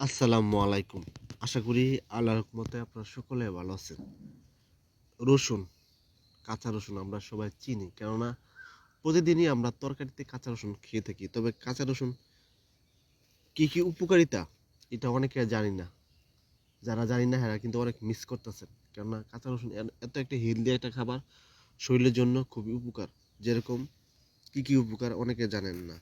আসসালামু আলাইকুম। আশা করি আল্লাহ রকমতে আপনারা সকলে ভালো আছেন। রসুন, কাঁচা রসুন আমরা সবাই চিনি, কেননা প্রতিদিনই আমরা তরকারিতে কাঁচা রসুন খেয়ে থাকি। তবে কাঁচা রসুন কী কী উপকারিতা, এটা অনেকে জানি না। যারা জানি না হ্যাঁ কিন্তু অনেক মিস করতেছেন। কেননা কাঁচা রসুন এত একটা হেলদি একটা খাবার, শরীরের জন্য খুবই উপকার। যেরকম কী কী উপকার অনেকে জানেন না।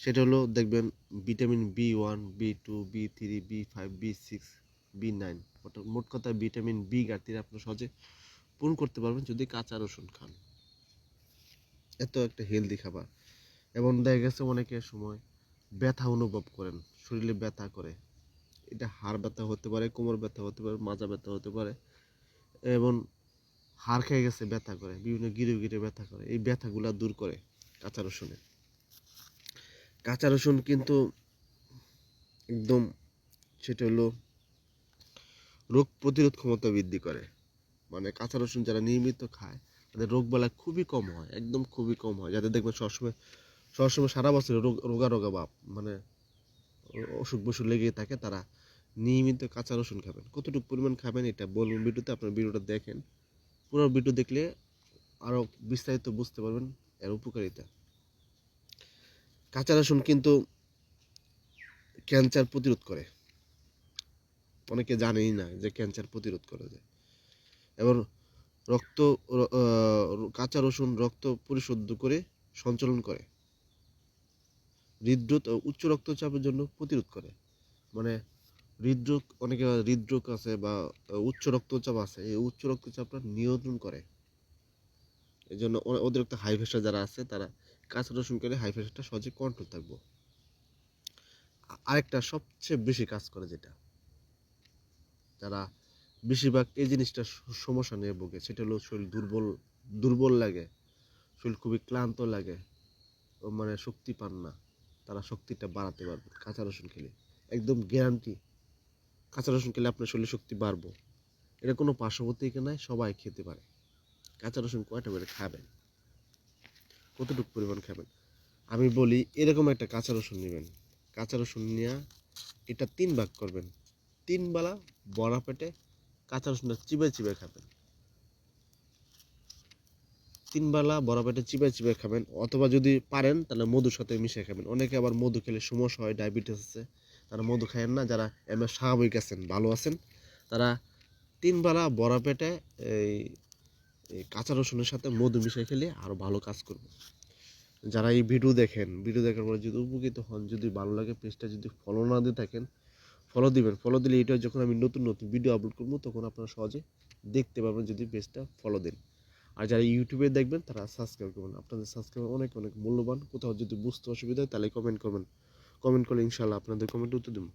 সেটা হলো দেখবেন vitamin B one B two B three B five B six B nine মোট কথা ভিটামিন বি ঘাটতি আপনি সহজে পূরণ করতে পারবেন যদি কাঁচা রসুন খান। এত একটা হেলদি খাবার। এবং দেখা গেছে অনেকের সময় ব্যথা অনুভব করেন, শরীরে ব্যথা করে। এটা হাড় ব্যথা হতে পারে, কোমর ব্যথা হতে পারে, মাজা ব্যথা হতে পারে। এবং হাড় খেয়ে গেছে, ব্যথা করে। বিভিন্ন গিরে গিরে ব্যথা করে। এই ব্যথাগুলা দূর করে কাঁচা রসুনে কাঁচা রসুন কিন্তু একদম সেটা হলো রোগ প্রতিরোধ ক্ষমতা বৃদ্ধি করে। মানে কাঁচা রসুন যারা নিয়মিত খায়, তাদের রোগবালা খুবই কম হয়, একদম খুবই কম হয়। যাদের দেখবেন সবসময় সবসময় সারা বছর রোগ, রোগা রোগা ভাব মানে অসুখ বসুখ লেগেই থাকে, তারা নিয়মিত কাঁচা রসুন খাবেন। কতটুকু পরিমাণ খাবেন এটা বলবেন ভিডিওতে, আপনার ভিডিওটা দেখেন। পুরো ভিডিও দেখলে আরও বিস্তারিত বুঝতে পারবেন এর উপকারিতা। কাঁচা রসুন কিন্তু ক্যান্সার প্রতিরোধ করে। অনেকে জানেই না যে ক্যান্সার প্রতিরোধ করা যায়। এবং রক্ত কাঁচা রসুন রক্ত পরিশুদ্ধ করে সঞ্চালন করে। হৃদরোগ উচ্চ রক্তচাপের জন্য প্রতিরোধ করে। মানে হৃদরোগ, অনেকে হৃদরোগ আছে বা উচ্চ রক্তচাপ আছে, এই উচ্চ রক্তচাপটা নিয়ন্ত্রণ করে। এই জন্য অতিরিক্ত হাই প্রেশার যারা আছে তারা কাঁচা রসুন করে হাই প্রেশারটা সহজে কন্ট্রোল থাকব। আরেকটা সবচেয়ে বেশি কাজ করে যেটা, যারা বেশিরভাগ এই জিনিসটা সমস্যা নিয়ে ভোগে, সেটা হলো শরীর দুর্বল দুর্বল লাগে, শরীর খুবই ক্লান্ত লাগে, ও মানে শক্তি পান না, তারা শক্তিটা বাড়াতে পারবে কাঁচা রসুন খেলে। একদম গ্যারান্টি কাঁচা রসুন খেলে আপনার শরীরে শক্তি বাড়বো। এটা কোনো পার্শ্ববর্তী নাই, সবাই খেতে পারে। কাঁচা রসুন কয়টা করে খাবেন? কতটুকু পরিমাণ খাবেন? আমি বলি এরকম একটা কাঁচা রসুন নেবেন। কাঁচা রসুন নিয়ে এটা তিন ভাগ করবেন। তিন বেলা বড়া পেটে কাঁচা রসুনটা চিবে চিবে খাবেন। তিন বেলা বড়া পেটে চিবে চিবে খাবেন। অথবা যদি পারেন, তাহলে মধুর সাথে মিশিয়ে খাবেন। অনেকে আবার মধু খেলে সমস্যা হয়, ডায়াবেটিস আছে, তারা মধু খায়েন না। যারা এমনি স্বাভাবিক আছেন, ভালো আছেন, তারা তিন বেলা বড়া পেটে এই এই কাঁচা রসুনের সাথে মধু মিশিয়ে খেলে আরও ভালো কাজ করবে। যারা এই ভিডিও দেখেন, ভিডিও দেখার পরে যদি উপকৃত হন, যদি ভালো লাগে পেজটা যদি ফলো না দিয়ে থাকেন ফলো দিবেন। ফলো দিলে এটা যখন আমি নতুন নতুন ভিডিও আপলোড করব, তখন আপনারা সহজে দেখতে পাবেন যদি পেজটা ফলো দেন। আর যারা ইউটিউবে দেখবেন, তারা সাবস্ক্রাইব করবেন। আপনাদের সাবস্ক্রাইব অনেক অনেক মূল্যবান। কোথাও যদি বুঝতে অসুবিধা হয়, তাহলে কমেন্ট করবেন। কমেন্ট করলে ইনশাল্লাহ আপনাদের কমেন্ট উত্তর দেবো।